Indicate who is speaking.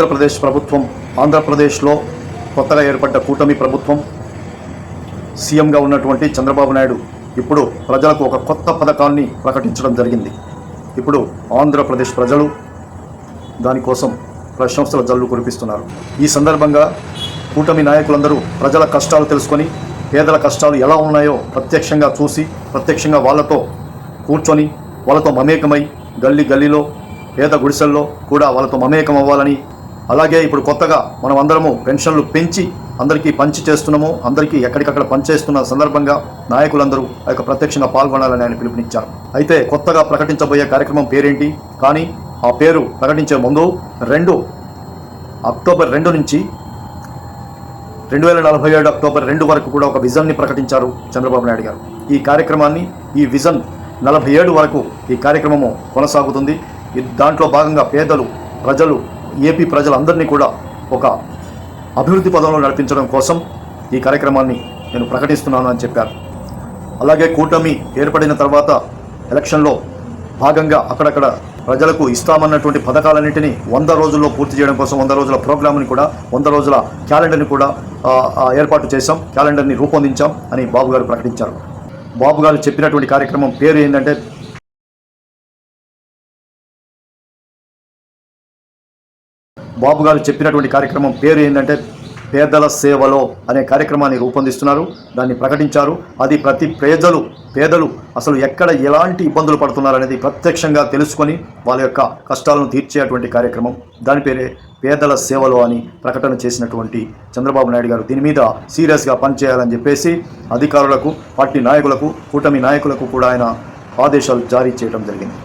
Speaker 1: ఆంధ్రప్రదేశ్ ప్రభుత్వం ఆంధ్రప్రదేశ్లో కొత్తగా ఏర్పడ్డ కూటమి ప్రభుత్వం సీఎంగా ఉన్నటువంటి చంద్రబాబు నాయుడు ఇప్పుడు ప్రజలకు ఒక కొత్త పథకాన్ని ప్రకటించడం జరిగింది. ఇప్పుడు ఆంధ్రప్రదేశ్ ప్రజలు దానికోసం ప్రశంసల జల్లు కురిపిస్తున్నారు. ఈ సందర్భంగా కూటమి నాయకులందరూ ప్రజల కష్టాలు తెలుసుకొని పేదల కష్టాలు ఎలా ఉన్నాయో ప్రత్యక్షంగా చూసి ప్రత్యక్షంగా వాళ్ళతో కూర్చొని వాళ్ళతో మమేకమై గల్లీ గల్లీలో పేద గుడిసెల్లో కూడా వాళ్ళతో మమేకం అవ్వాలని అలాగే ఇప్పుడు కొత్తగా మనం అందరము పెన్షన్లు పెంచి అందరికీ పంచి చేస్తున్నాము అందరికీ ఎక్కడికక్కడ పనిచేస్తున్న సందర్భంగా నాయకులందరూ ఆ యొక్క ప్రత్యక్షంగా పాల్గొనాలని ఆయన పిలుపునిచ్చారు. అయితే కొత్తగా ప్రకటించబోయే కార్యక్రమం పేరేంటి? కానీ ఆ పేరు ప్రకటించే ముందు రెండు అక్టోబర్ రెండు నుంచి రెండు వేల నలభై ఏడు అక్టోబర్ రెండు వరకు కూడా ఒక విజన్ని ప్రకటించారు చంద్రబాబు నాయుడు గారు. ఈ కార్యక్రమాన్ని ఈ విజన్ నలభై ఏడు వరకు ఈ కార్యక్రమము కొనసాగుతుంది. దాంట్లో భాగంగా పేదలు ప్రజలు ఏపీ ప్రజలందరినీ కూడా ఒక అభివృద్ధి పదంలో నడిపించడం కోసం ఈ కార్యక్రమాన్ని నేను ప్రకటిస్తున్నాను అని చెప్పారు. అలాగే కూటమి ఏర్పడిన తర్వాత ఎలక్షన్లో భాగంగా అక్కడక్కడ ప్రజలకు ఇస్తామన్నటువంటి పథకాలన్నింటినీ వంద రోజుల్లో పూర్తి చేయడం కోసం వంద రోజుల ప్రోగ్రామ్ని కూడా వంద రోజుల క్యాలెండర్ని కూడా ఏర్పాటు చేశాం క్యాలెండర్ని రూపొందించాం అని బాబు గారు ప్రకటించారు. బాబు గారు చెప్పినటువంటి కార్యక్రమం పేరు ఏంటంటే బాబు గారు చెప్పినటువంటి కార్యక్రమం పేరు ఏంటంటే పేదల సేవలో అనే కార్యక్రమాన్ని రూపొందిస్తున్నారు దాన్ని ప్రకటించారు. అది ప్రతి ప్రజలు పేదలు అసలు ఎక్కడ ఎలాంటి ఇబ్బందులు పడుతున్నారు అనేది ప్రత్యక్షంగా తెలుసుకొని వాళ్ళ యొక్క కష్టాలను తీర్చేటువంటి కార్యక్రమం. దాని పేరే పేదల సేవలో అని ప్రకటన చేసినటువంటి చంద్రబాబు నాయుడు గారు దీని మీద సీరియస్గా పనిచేయాలని చెప్పేసి అధికారులకు పార్టీ నాయకులకు కూటమి నాయకులకు కూడా ఆయన ఆదేశాలు జారీ చేయడం జరిగింది.